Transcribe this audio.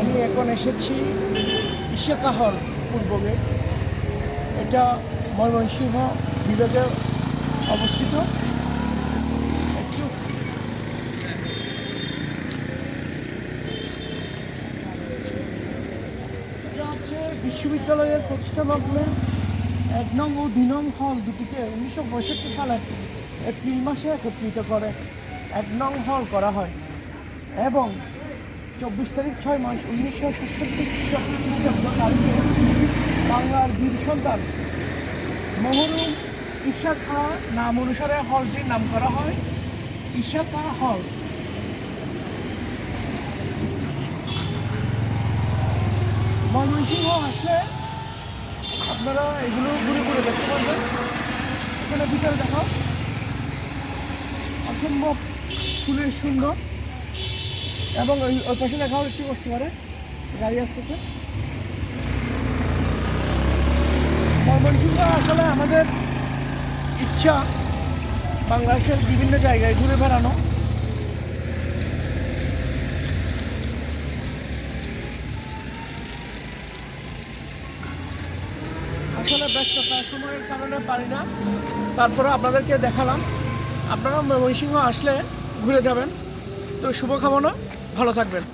আমি এখন এসেছি ইশাকা হল এটা ময়মনসিংহ বিভাগে অবস্থিত। বিশ্ববিদ্যালয়ের প্রতিষ্ঠা এক নং ও দুই নং হল দুটিকে উনিশশো পঁয়ষট্টি সালে এপ্রিল মাসে একত্রিত করে এক নং হল করা হয়। এবং চব্বিশ তারিখ ছয় মাস উনিশশো সাতষট্টি খ্রিস্টাব্দ তারিখে বাংলার বীর সন্তান মহরুম ঈশা খা নাম অনুসারে হলটির নাম করা হয় ঈশা খা হল। ময়মনসিংহ আসলে আপনারা এগুলো ঘুরে ঘুরে দেখতে পারবেন। এখানে বিকাল দেখাও। অসম্ভব ফুলের সুন্দর। এবং ওই ওই পাশে দেখাও একটু বসতে পারে। গাড়ি আসতেছে। ময়মনসিংহ আসলে আমাদের ইচ্ছা বাংলাদেশের বিভিন্ন জায়গায় ঘুরে বেড়ানো। আসলে ব্যস্ততার সময়ের কারণে পারি না। তারপরে আপনাদেরকে দেখালাম। আপনারা ময়মনসিংহ আসলে ঘুরে যাবেন। তো শুভকামনা। ভালো থাকবেন।